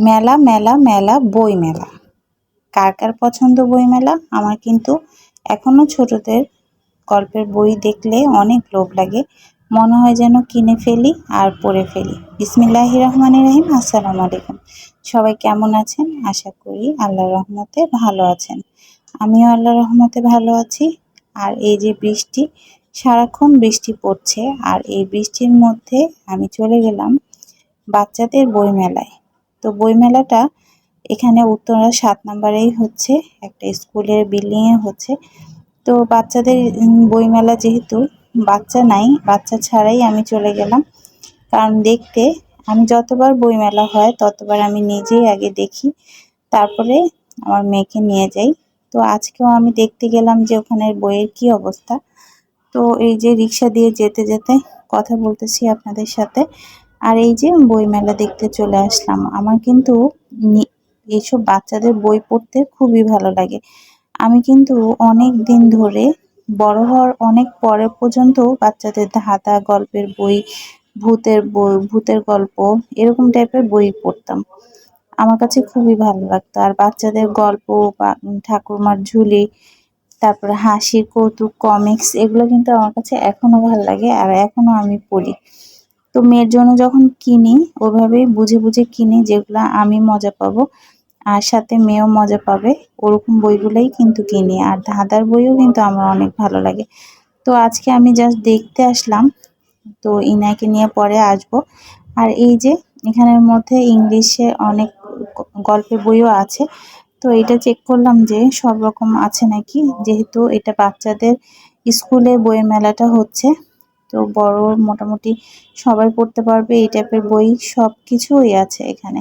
মেলা মেলা মেলা বই মেলা কার কার পছন্দ বই মেলা আমার কিন্তু এখনও ছোটদের গল্পের বই দেখলে অনেক লোভ লাগে। মনে হয় যেন কিনে ফেলি আর পড়ে ফেলি। বিসমিল্লাহ রহমান রহিম, আসসালামু আলাইকুম। সবাই কেমন আছেন? আশা করি আল্লাহ রহমতে ভালো আছেন। আমিও আল্লাহ রহমতে ভালো আছি। আর এই যে বৃষ্টি, সারাক্ষণ বৃষ্টি পড়ছে। আর এই বৃষ্টির মধ্যে আমি চলে গেলাম বাচ্চাদের বই মেলায় তো বইমেলাটা এখানে উত্তরা সাত নম্বরেই হচ্ছে, একটা স্কুলের বিল্ডিংয়ে হচ্ছে। তো বাচ্চাদের বইমেলা যেহেতু বাচ্চা নাই, বাচ্চা ছাড়াই আমি চলে গেলাম। কারণ দেখতে, আমি যতবার বইমেলা হয় ততবার আমি নিজেই আগে দেখি, তারপরে আমার মেয়েকে নিয়ে যাই। তো আজকেও আমি দেখতে গেলাম যে ওখানের বইয়ের কি অবস্থা। তো এই যে রিক্সা দিয়ে যেতে যেতে কথা বলতেছি আপনাদের সাথে। আর এই যে বই মেলা দেখতে চলে আসলাম, আমার কিন্তু এইসব বাচ্চাদের বই পড়তে খুবই ভালো লাগে। আমি কিন্তু অনেক দিন ধরে বড় হওয়ার অনেক পরে পর্যন্ত বাচ্চাদের ধাঁধা গল্পের বই, ভূতের বই, ভূতের গল্প এরকম টাইপের বই পড়তাম। আমার কাছে খুবই ভালো লাগতো। আর বাচ্চাদের গল্প বা ঠাকুরমার ঝুলি, তারপরে হাসির কৌতুক, কমিক্স এগুলো কিন্তু আমার কাছে এখনও ভালো লাগে আর এখনও আমি পড়ি। তো মেয়ের জন্য যখন কিনি, ওভাবেই বুঝে বুঝে কিনি যেগুলো আমি মজা পাবো। আর সাথে মেয়েও মজা পাবে, ওরকম বইগুলোই কিন্তু কিনি। আর ধাঁধার বইও কিন্তু আমার অনেক ভালো লাগে। তো আজকে আমি জাস্ট দেখতে আসলাম, তো ইনাকে নিয়ে পরে আসব। আর এই যে, এখানের মধ্যে ইংলিশে অনেক গল্পের বইও আছে। তো এটা চেক করলাম যে সব রকম আছে নাকি, যেহেতু এটা বাচ্চাদের স্কুলে বইয়ের মেলাটা হচ্ছে। তো বড় মোটামুটি সবাই পড়তে পারবে, এই টাইপের বই সব কিছুই আছে এখানে।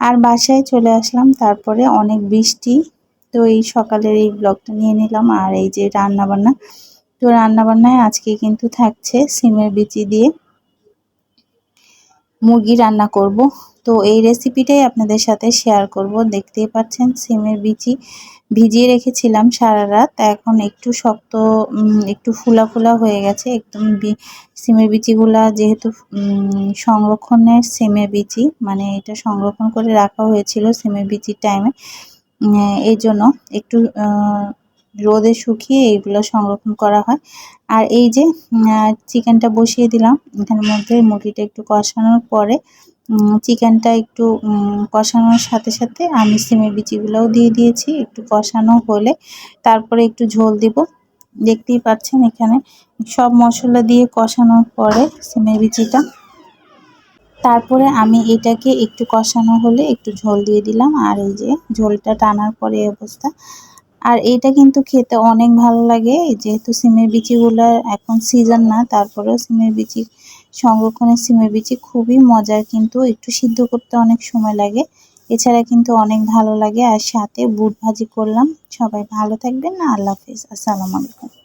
আর বাসায় চলে আসলাম, তারপরে অনেক বৃষ্টি, তো এই সকালের এই ব্লগটা নিয়ে নিলাম। আর এই যে রান্নাবান্না, তো রান্নাবান্নায় আজকে কিন্তু থাকছে সিমের বিচি দিয়ে। মুরগি রান্না করব। তো এই রেসিপিটাই আপনাদের সাথে শেয়ার করব। দেখতেই পাচ্ছেন, সিমের বিচি ভিজিয়ে রেখেছিলাম সারা রাত। এখন একটু শক্ত একটু ফুলা ফুলা হয়ে গেছে। একদম সিমের বিচিগুলা যেহেতু সংরক্ষণের সিমের বিচি মানে এটা সংরক্ষণ করে রাখা হয়েছিল সিমের বিচির টাইমে এই জন্য একটু রোদে শুকিয়ে এইগুলো সংরক্ষণ করা হয়। আর এই যে চিকেনটা বসিয়ে দিলাম, এখানের মধ্যে মুরগিটা একটু কষানোর পরে চিকেনটা একটু কষানোর সাথে সাথে আমি সিমের বিচিগুলোও দিয়ে দিয়েছি, একটু কষানো হলে তারপরে একটু ঝোল দিব। দেখতেই পাচ্ছেন এখানে সব মশলা দিয়ে কষানোর পরে সিমের বিচিটা। তারপরে আমি এটাকে একটু কষানো হলে একটু ঝোল দিয়ে দিলাম। আর এই যে, ঝোলটা টানার পরে অবস্থা। আর এইটা কিন্তু খেতে অনেক ভালো লাগে, যেহেতু সিমের বিচিগুলো এখন সিজন না, তারপরেও সিমের বিচি সংরক্ষণের সিমের বিচি খুবই মজার কিন্তু, একটু সিদ্ধ করতে অনেক সময় লাগে। এছাড়া কিন্তু অনেক ভালো লাগে, আর সাথে বুট ভাজি করলাম। সবাই ভালো থাকবেন না আল্লাহ হাফিজ, আসসালামু আলাইকুম।